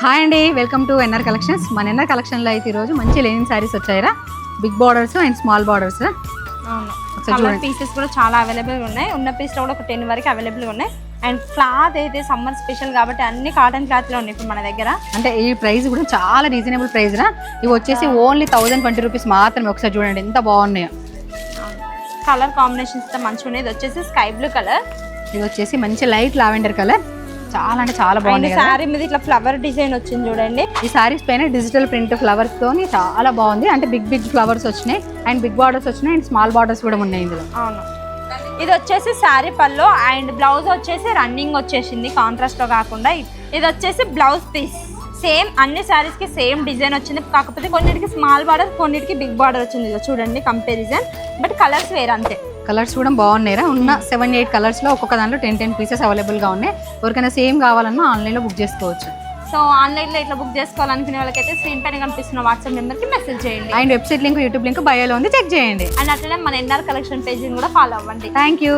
Hi అండి welcome to NR collections. మన NR కలెక్షన్లో అయితే ఈరోజు మంచి linen saris వచ్చాయిరా. Big borders and small borders. Colour. Pieces కూడా చాలా అవైలబుల్ ఉన్నాయి. ఉన్న పీస్లో కూడా ఒక టెన్ వరకు అవైలబుల్ ఉన్నాయి. అండ్ క్లాత్ అయితే సమ్మర్ స్పెషల్ కాబట్టి అన్ని కాటన్ క్లాత్లో ఉన్నాయి ఇప్పుడు మన దగ్గర. అంటే ఈ ప్రైస్ కూడా చాలా రీజనబుల్ ప్రైస్ రా. ఇవి వచ్చేసి ఓన్లీ థౌసండ్ ట్వంటీ రూపీస్ మాత్రమే. ఒకసారి చూడండి ఎంత బాగున్నాయో. కలర్ కాంబినేషన్స్తో మంచిగా ఉన్నాయి ఇది వచ్చేసి స్కై బ్లూ కలర్ ఇది వచ్చేసి మంచి లైట్ లావెండర్ కలర్ చాలా అంటే చాలా బాగుంది శారీ మీద ఇట్లా ఫ్లవర్ డిజైన్ వచ్చింది చూడండి. ఈ సారీస్ పైన డిజిటల్ ప్రింట్ ఫ్లవర్స్ తోని చాలా బాగుంది. అంటే బిగ్ బిగ్ ఫ్లవర్స్ వచ్చినాయి. అండ్ బిగ్ బార్డర్స్ వచ్చినాయి. అండ్ స్మాల్ బార్డర్స్ కూడా ఉన్నాయి ఇందులో. అవును. ఇది వచ్చేసి శారీ పళ్ళు అండ్ బ్లౌజ్ వచ్చేసి రన్నింగ్ వచ్చేసింది. కాంట్రాస్ట్లో కాకుండా ఇది వచ్చేసి బ్లౌజ్ పీస్ సేమ్ అన్ని శారీస్కి సేమ్ డిజైన్ వచ్చింది. కాకపోతే కొన్నిటికి స్మాల్ బార్డర్ కొన్నిటికి బిగ్ బార్డర్ వచ్చింది. చూడండి కంపారిజన్. బట్ కలర్స్ వేరే అంతే. కలర్స్ కూడా బాగున్నాయిరా. ఉన్న సెవెన్ ఎయిట్ కలర్స్లో ఒక్కొక్క దాంట్లో టెన్ టెన్ పీసెస్ అవైలబుల్గా ఉన్నాయి. ఎవరికైనా సేమ్ కావాలన్నా ఆన్లైన్లో బుక్ చేసుకోవచ్చు. సో ఆన్లైన్లో ఇట్లా బుక్ చేసుకోవాలనుకునే వాళ్ళకైతే స్క్రీన్ పైన కనిపిస్తున్న వాట్సాప్ నెంబర్కి మెసేజ్ చేయండి. And website link YouTube link బయోలో ఉంది. చెక్ చేయండి. అండ్ అట్లనే మన ఎన్ఆర్ కలెక్షన్ పేజీని కూడా ఫాలో అవ్వండి. Thank you.